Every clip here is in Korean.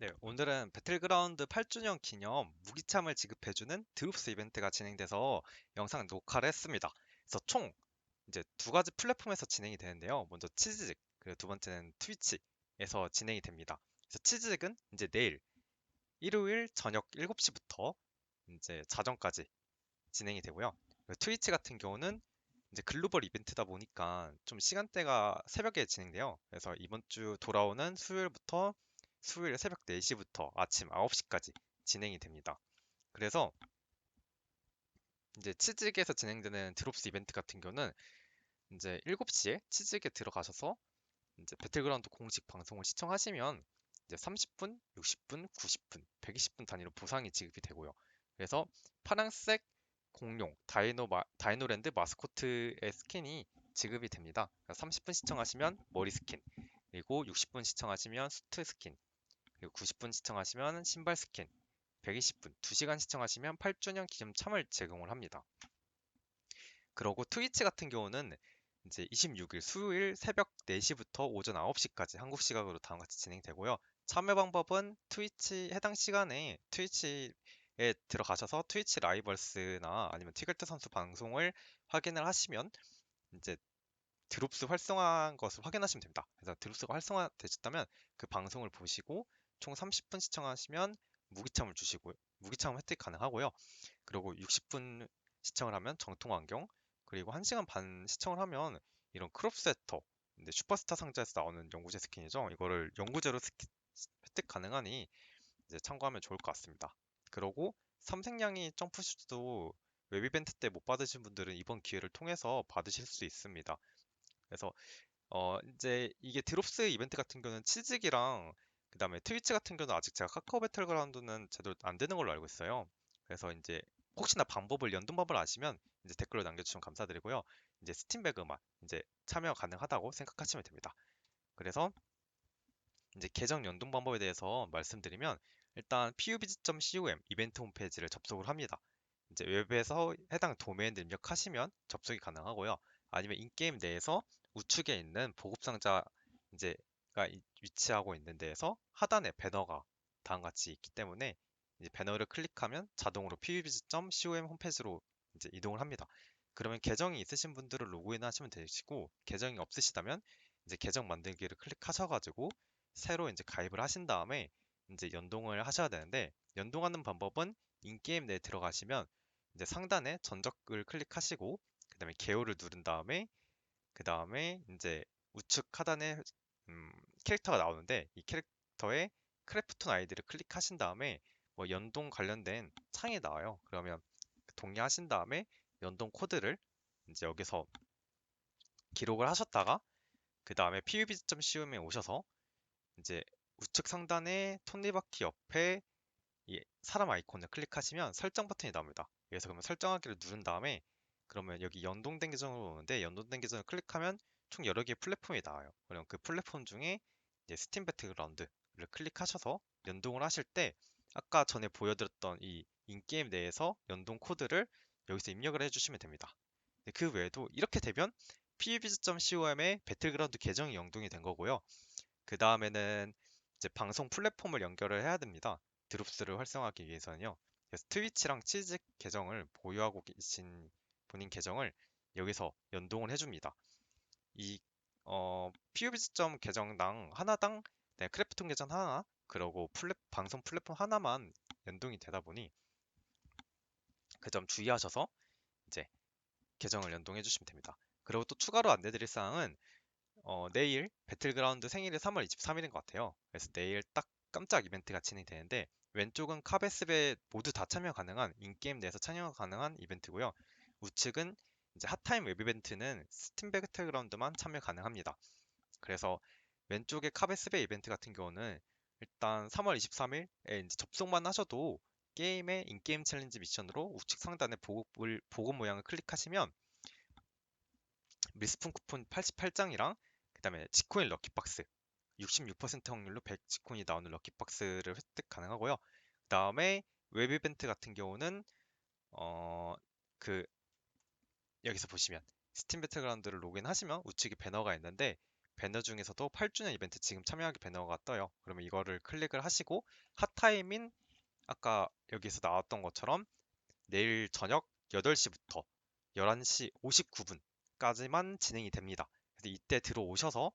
네, 오늘은 배틀그라운드 8주년 기념 무기참을 지급해주는 드롭스 이벤트가 진행돼서 영상 녹화를 했습니다. 그래서 총 이제 두 가지 플랫폼에서 진행이 되는데요. 먼저 치즈직, 그리고 두 번째는 트위치에서 진행이 됩니다. 그래서 치즈직은 이제 내일 일요일 저녁 7시부터 이제 자정까지 진행이 되고요. 트위치 같은 경우는 이제 글로벌 이벤트다 보니까 좀 시간대가 새벽에 진행돼요. 그래서 이번 주 돌아오는 수요일부터 수요일 새벽 4시부터 아침 9시까지 진행이 됩니다. 그래서 이제 치즈직에서 진행되는 드롭스 이벤트 같은 경우는 이제 7시에 치즈직에 들어가셔서 이제 배틀그라운드 공식 방송을 시청하시면 이제 30분, 60분, 90분, 120분 단위로 보상이 지급이 되고요. 그래서 파란색 공룡 다이노 마, 다이노랜드 마스코트의 스킨이 지급이 됩니다. 30분 시청하시면 머리 스킨, 그리고 60분 시청하시면 수트 스킨, 그리고 90분 시청하시면 신발 스킨, 120분, 2시간 시청하시면 8주년 기념 참을 제공을 합니다. 그리고 트위치 같은 경우는 이제 26일 수요일 새벽 4시부터 오전 9시까지 한국 시각으로 다음과 같이 진행되고요. 참여 방법은 트위치 해당 시간에 트위치에 들어가셔서 트위치 라이벌스나 아니면 티글트 선수 방송을 확인을 하시면 이제 드롭스 활성화한 것을 확인하시면 됩니다. 그래서 드롭스가 활성화되셨다면 그 방송을 보시고 총 30분 시청하시면 무기참을 주시고 무기참 혜택 가능하고요. 그리고 60분 시청을 하면 정통 안경 그리고 1시간 반 시청을 하면 이런 크롭세터 근데 슈퍼스타 상자에서 나오는 연구제 스킨이죠. 이거를 연구제로 스킨, 획득 가능하니 이제 참고하면 좋을 것 같습니다. 그리고 삼색량이 점프슛도 웹 이벤트 때 못 받으신 분들은 이번 기회를 통해서 받으실 수 있습니다. 그래서 어 이제 이게 드롭스 이벤트 같은 경우는 치즈기랑 그 다음에 트위치 같은 경우는 아직 제가 카카오 배틀그라운드는 제대로 안 되는 걸로 알고 있어요. 그래서 이제 혹시나 방법을 연동 방법을 아시면 이제 댓글로 남겨주시면 감사드리고요. 이제 스팀 배그만 이제 참여 가능하다고 생각하시면 됩니다. 그래서 이제 계정 연동 방법에 대해서 말씀드리면 일단 pubg.com 이벤트 홈페이지를 접속을 합니다. 이제 웹에서 해당 도메인을 입력하시면 접속이 가능하고요. 아니면 인게임 내에서 우측에 있는 보급 상자 이제 위치하고 있는 데에서 하단에 배너가 다음과 같이 있기 때문에 배너를 클릭하면 자동으로 pubg.com 홈페이지로 이제 이동을 합니다. 그러면 계정이 있으신 분들은 로그인 하시면 되시고 계정이 없으시다면 이제 계정 만들기를 클릭하셔가지고 새로 이제 가입을 하신 다음에 이제 연동을 하셔야 되는데 연동하는 방법은 인게임 내에 들어가시면 이제 상단에 전적을 클릭하시고 그 다음에 개요를 누른 다음에 그 다음에 이제 우측 하단에 음, 캐릭터가 나오는데 이 캐릭터의 크래프톤 아이디를 클릭하신 다음에 뭐 연동 관련된 창이 나와요. 그러면 동의하신 다음에 연동 코드를 이제 여기서 기록을 하셨다가 그 다음에 pub.com에 오셔서 이제 우측 상단에 톱니바퀴 옆에 이 사람 아이콘을 클릭하시면 설정 버튼이 나옵니다. 그래서 그러면 설정하기를 누른 다음에 그러면 여기 연동된 계정으로 오는데 연동된 계정을 클릭하면 총 여러 개의 플랫폼이 나와요. 그럼 그 플랫폼 중에 스팀 배틀그라운드를 클릭하셔서 연동을 하실 때 아까 전에 보여드렸던 이 인게임 내에서 연동 코드를 여기서 입력을 해주시면 됩니다. 그 외에도 이렇게 되면 pubg.com에 배틀그라운드 계정이 연동이 된 거고요. 그 다음에는 이제 방송 플랫폼을 연결을 해야 됩니다. 드롭스를 활성화하기 위해서는요. 그래서 트위치랑 치즈 계정을 보유하고 계신 본인 계정을 여기서 연동을 해줍니다. 이 어, pubg.com 계정당 하나당 네, 크래프톤 계정 하나 그리고 플랫, 방송 플랫폼 하나만 연동이 되다 보니 그 점 주의하셔서 이제 계정을 연동해 주시면 됩니다. 그리고 또 추가로 안내드릴 사항은 어, 내일 배틀그라운드 생일이 3월 23일인 것 같아요. 그래서 내일 딱 깜짝 이벤트가 진행되는데 왼쪽은 카베스베 모두 다 참여 가능한 인게임 내에서 참여 가능한 이벤트고요. 우측은 이제 핫타임 웹 이벤트는 스팀 배틀그라운드만 참여 가능합니다. 그래서 왼쪽에 카베스베 이벤트 같은 경우는 일단 3월 23일에 이제 접속만 하셔도 게임의 인게임 챌린지 미션으로 우측 상단에 보급, 보급 모양을 클릭하시면 밀스푼 쿠폰 88장이랑 그 다음에 지코인 럭키박스 66% 확률로 100 지코인이 나오는 럭키박스를 획득 가능하고요. 그 다음에 웹 이벤트 같은 경우는 어 그 여기서 보시면 스팀 배틀그라운드를 로그인하시면 우측에 배너가 있는데 배너 중에서도 8주년 이벤트 지금 참여하기 배너가 떠요. 그러면 이거를 클릭을 하시고 핫타임인 아까 여기서 나왔던 것처럼 내일 저녁 8시부터 11시 59분까지만 진행이 됩니다. 그래서 이때 들어오셔서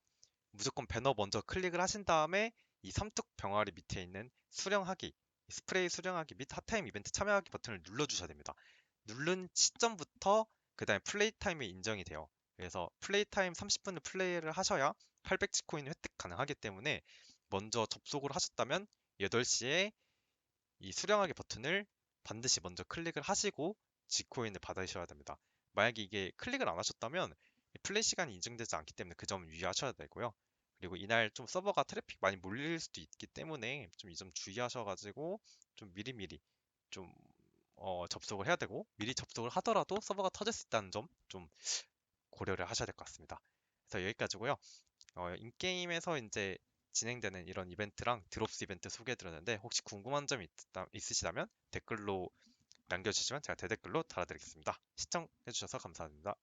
무조건 배너 먼저 클릭을 하신 다음에 이 삼뚝 병아리 밑에 있는 수령하기, 스프레이 수령하기 및 핫타임 이벤트 참여하기 버튼을 눌러주셔야 됩니다. 누른 시점부터 그 다음에 플레이 타임이 인정이 돼요. 그래서 플레이 타임 30분을 플레이를 하셔야 800지 코인 획득 가능하기 때문에 먼저 접속을 하셨다면 8시에 이 수령하기 버튼을 반드시 먼저 클릭을 하시고 G코인을 받으셔야 됩니다. 만약에 이게 클릭을 안 하셨다면 플레이 시간이 인증되지 않기 때문에 그 점을 유의하셔야 되고요. 그리고 이날 좀 서버가 트래픽 많이 몰릴 수도 있기 때문에 좀 이 점 주의하셔가지고 좀 미리미리 좀 어, 접속을 해야 되고 미리 접속을 하더라도 서버가 터질 수 있다는 점 좀 고려를 하셔야 될 것 같습니다. 그래서 여기까지고요. 어, 인게임에서 이제 진행되는 이런 이벤트랑 드롭스 이벤트 소개해드렸는데 혹시 궁금한 점이 있다, 있으시다면 댓글로 남겨주시면 제가 대댓글로 달아드리겠습니다. 시청해주셔서 감사합니다.